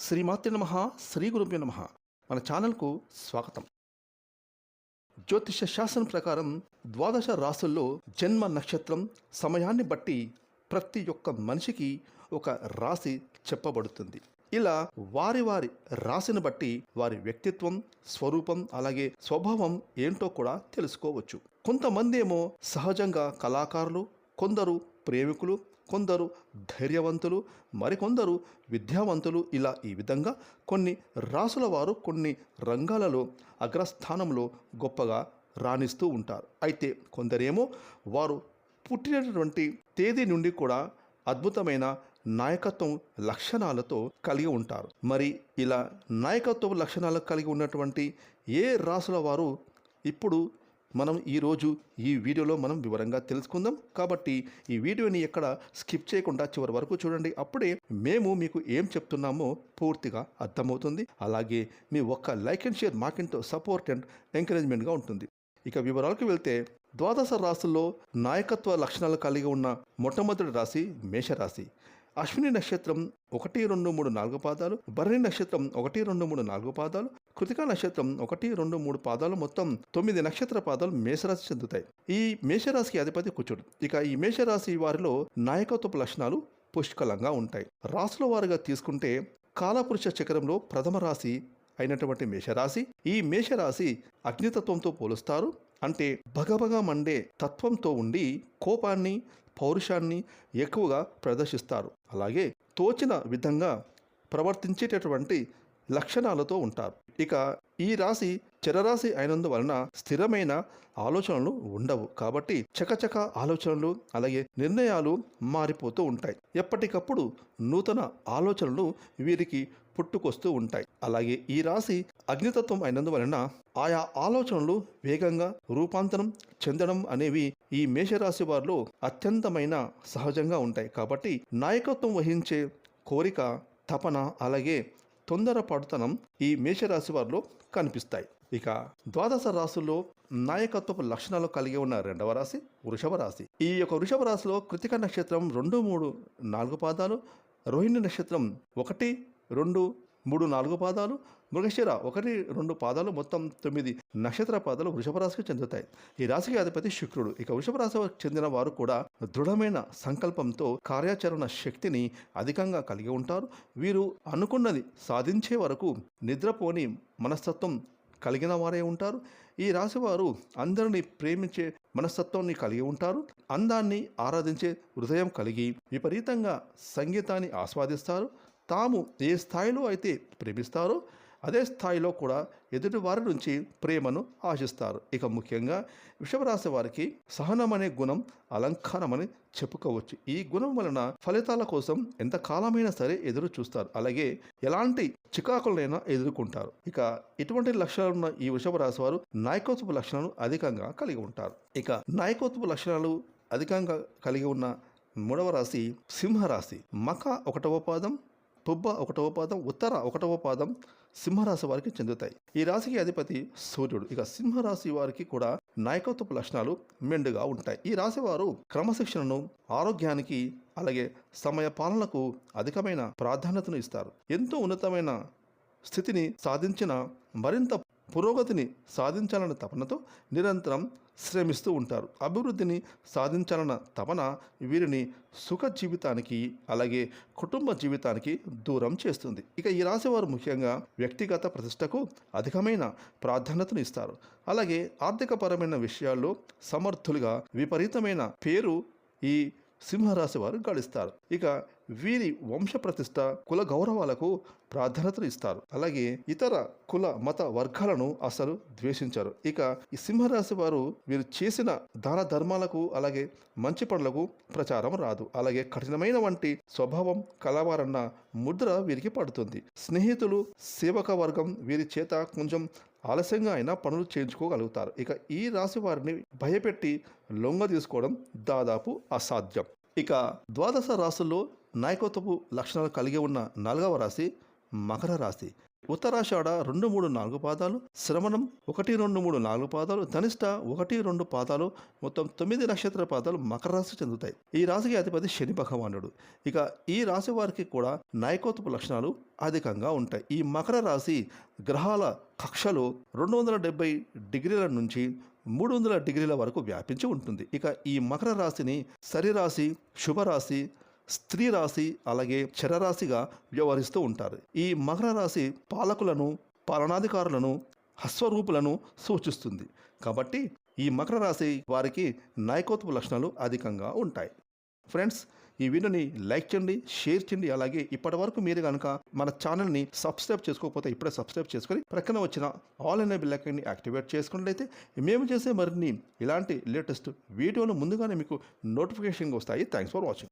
శ్రీమాతృ నమ శ్రీ గురుభ్యో నమ. మన ఛానల్కు స్వాగతం. జ్యోతిష శాస్త్రం ప్రకారం ద్వాదశ రాసుల్లో జన్మ నక్షత్రం సమయాన్ని బట్టి ప్రతి ఒక్క మనిషికి ఒక రాశి చెప్పబడుతుంది. ఇలా వారి వారి రాశిని బట్టి వారి వ్యక్తిత్వం స్వరూపం అలాగే స్వభావం ఏంటో కూడా తెలుసుకోవచ్చు. కొంతమంది ఏమో సహజంగా కళాకారులు కొందరు ప్రేమికులు కొందరు ధైర్యవంతులు మరికొందరు విద్యావంతులు. ఇలా ఈ విధంగా కొన్ని రాసుల వారు కొన్ని రంగాలలో అగ్రస్థానంలో గొప్పగా రాణిస్తూ ఉంటారు. అయితే కొందరేమో వారు పుట్టినటువంటి తేదీ నుండి కూడా అద్భుతమైన నాయకత్వం లక్షణాలతో కలిగి ఉంటారు. మరి ఇలా నాయకత్వ లక్షణాలు కలిగి ఉన్నటువంటి ఏ రాసుల వారు ఇప్పుడు మనం ఈరోజు ఈ వీడియోలో మనం వివరంగా తెలుసుకుందాం. కాబట్టి ఈ వీడియోని ఎక్కడ స్కిప్ చేయకుండా చివరి వరకు చూడండి. అప్పుడే మేము మీకు ఏం చెప్తున్నామో పూర్తిగా అర్థమవుతుంది. అలాగే మీ ఒక్క లైక్ అండ్ షేర్ మాకింటో సపోర్ట్ అండ్ ఎంకరేజ్మెంట్గా ఉంటుంది. ఇక వివరాలకు వెళ్తే ద్వాదశ రాశుల్లో నాయకత్వ లక్షణాలు కలిగి ఉన్న మొట్టమొదటి రాశి మేషరాశి. అశ్విని నక్షత్రం ఒకటి రెండు మూడు నాలుగు పాదాలు భరణి నక్షత్రం ఒకటి రెండు మూడు నాలుగు పాదాలు కృతికా నక్షత్రం ఒకటి రెండు మూడు పాదాలు మొత్తం తొమ్మిది నక్షత్ర పాదాలు మేషరాశి చెందుతాయి. ఈ మేషరాశికి అధిపతి కుచుడు ఇక ఈ మేషరాశి వారిలో నాయకత్వపు లక్షణాలు పుష్కలంగా ఉంటాయి. రాసుల వారుగా తీసుకుంటే కాలపురుష చక్రంలో ప్రథమ రాశి అయినటువంటి మేషరాశి. ఈ మేషరాశి అగ్నితత్వంతో పోలుస్తారు. అంటే భగభగ మండే తత్వంతో ఉండి కోపాన్ని పౌరుషాన్ని ఎక్కువగా ప్రదర్శిస్తారు. అలాగే తోచిన విధంగా ప్రవర్తించేటటువంటి లక్షణాలతో ఉంటారు. ఇక ఈ రాశి చరరాశి అయినందువలన స్థిరమైన ఆలోచనలు ఉండవు. కాబట్టి చకచక ఆలోచనలు అలాగే నిర్ణయాలు మారిపోతూ ఉంటాయి. ఎప్పటికప్పుడు నూతన ఆలోచనలు వీరికి పుట్టుకొస్తూ ఉంటాయి. అలాగే ఈ రాశి అగ్నితత్వం అయినందువలన ఆయా ఆలోచనలు వేగంగా రూపాంతరం చెందడం అనేవి ఈ మేషరాశి వారిలో అత్యంతమైన సహజంగా ఉంటాయి. కాబట్టి నాయకత్వం వహించే కోరిక తపన అలాగే తొందరపడుతనం ఈ మేషరాశి వారిలో కనిపిస్తాయి. ఇక ద్వాదశ రాశుల్లో నాయకత్వపు లక్షణాలు కలిగి ఉన్న రెండవ రాశి వృషభ రాశి. ఈ యొక్క వృషభ రాశిలో కృతిక నక్షత్రం రెండు మూడు నాలుగు పాదాలు రోహిణి నక్షత్రం ఒకటి రెండు మూడు నాలుగు పాదాలు మృగశిర ఒకటి రెండు పాదాలు మొత్తం తొమ్మిది నక్షత్ర పాదాలు వృషభ రాశికి చెందుతాయి. ఈ రాశికి అధిపతి శుక్రుడు. ఇక వృషభ రాశికి చెందిన వారు కూడా దృఢమైన సంకల్పంతో కార్యాచరణ శక్తిని అధికంగా కలిగి ఉంటారు. వీరు అనుకున్నది సాధించే వరకు నిద్రపోని మనస్తత్వం కలిగిన వారే ఉంటారు. ఈ రాశివారు అందరినీ ప్రేమించే మనస్తత్వాన్ని కలిగి ఉంటారు. అందాన్ని ఆరాధించే హృదయం కలిగి విపరీతంగా సంగీతాన్ని ఆస్వాదిస్తారు. తాము ఏ స్థాయిలో అయితే ప్రేమిస్తారో అదే స్థాయిలో కూడా ఎదుటి వారి నుంచి ప్రేమను ఆశిస్తారు. ఇక ముఖ్యంగా వృషభరాశి వారికి సహనం అనే గుణం అలంకారమని చెప్పుకోవచ్చు. ఈ గుణం వలన ఫలితాల కోసం ఎంత కాలమైనా సరే ఎదురు చూస్తారు. అలాగే ఎలాంటి చికాకులనైనా ఎదుర్కొంటారు. ఇక ఇటువంటి లక్షణాలు ఉన్న ఈ వృషభ రాశి వారు నాయకోత్వపు లక్షణాలు అధికంగా కలిగి ఉంటారు. ఇక నాయకత్వపు లక్షణాలు అధికంగా కలిగి ఉన్న మూడవ రాశి సింహరాశి. మక ఒకటవ పాదం పుబ్బ ఒకటవ పాదం ఉత్తర ఒకటవ పాదం సింహరాశి వారికి చెందుతాయి. ఈ రాశికి అధిపతి సూర్యుడు. ఇక సింహరాశి వారికి కూడా నాయకత్వపు లక్షణాలు మెండుగా ఉంటాయి. ఈ రాశి వారు క్రమశిక్షణను ఆరోగ్యానికి అలాగే సమయ పాలనకు అధికమైన ప్రాధాన్యతను ఇస్తారు. ఎంతో ఉన్నతమైన స్థితిని సాధించిన మరింత పురోగతిని సాధించాలన్న తపనతో నిరంతరం శ్రమిస్తూ ఉంటారు. అభివృద్ధిని సాధించాలన్న తపన వీరిని సుఖ జీవితానికి అలాగే కుటుంబ జీవితానికి దూరం చేస్తుంది. ఇక ఈ రాశివారు ముఖ్యంగా వ్యక్తిగత ప్రతిష్టకు అధికమైన ప్రాధాన్యతను ఇస్తారు. అలాగే ఆర్థికపరమైన విషయాల్లో సమర్థులుగా విపరీతమైన పేరు ఈ సింహరాశి వారు గడిస్తారు. ఇక వీరి వంశ ప్రతిష్ట కుల గౌరవాలకు ప్రాధాన్యతను ఇస్తారు. అలాగే ఇతర కుల మత వర్గాలను అసలు ద్వేషించారు. ఇక ఈ సింహరాశి వారు వీరు చేసిన దాన ధర్మాలకు అలాగే మంచి పనులకు ప్రచారం రాదు. అలాగే కఠినమైన వంటి స్వభావం కలవారన్న ముద్ర వీరికి పడుతుంది. స్నేహితులు సేవక వర్గం వీరి చేత కొంచెం ఆలస్యంగా అయినా పనులు చేయించుకోగలుగుతారు. ఇక ఈ రాశి వారిని భయపెట్టి లొంగ తీసుకోవడం దాదాపు అసాధ్యం. ఇక ద్వాదశ రాశుల్లో నాయకత్వపు లక్షణాలు కలిగి ఉన్న నాలుగవ రాశి మకర రాశి. ఉత్తరాషాఢ రెండు మూడు నాలుగు పాదాలు శ్రవణం ఒకటి రెండు మూడు నాలుగు పాదాలు ధనిష్ట ఒకటి రెండు పాదాలు మొత్తం తొమ్మిది నక్షత్ర పాదాలు మకర రాశి చెందుతాయి. ఈ రాశికి అధిపతి శని భగవానుడు. ఇక ఈ రాశి వారికి కూడా నాయకత్వపు లక్షణాలు అధికంగా ఉంటాయి. ఈ మకర రాశి గ్రహాల కక్షలో రెండు వందల డెబ్బై డిగ్రీల నుంచి మూడు వందల డిగ్రీల వరకు వ్యాపించి ఉంటుంది. ఇక ఈ మకర రాశిని సరిరాశి శుభరాశి స్త్రీ రాశి అలాగే చరరాశిగా వ్యవహరిస్తూ ఉంటారు. ఈ మకర రాశి పాలకులను పాలనాధికారులను హస్వరూపులను సూచిస్తుంది. కాబట్టి ఈ మకర రాశి వారికి నాయకత్వ లక్షణాలు అధికంగా ఉంటాయి. ఫ్రెండ్స్ ఈ వీడియోని లైక్ చేయండి షేర్ చేయండి. అలాగే ఇప్పటి వరకు మీరు కనుక మన ఛానల్ని సబ్స్క్రైబ్ చేసుకోకపోతే ఇప్పుడే సబ్స్క్రైబ్ చేసుకొని ప్రక్కన వచ్చిన ఆల్ అనే బిల్ యాక్టివేట్ చేసుకున్నట్లయితే మేము చేసే మరిన్ని ఇలాంటి లేటెస్ట్ వీడియోలు ముందుగానే మీకు నోటిఫికేషన్ వస్తాయి. Thanks for watching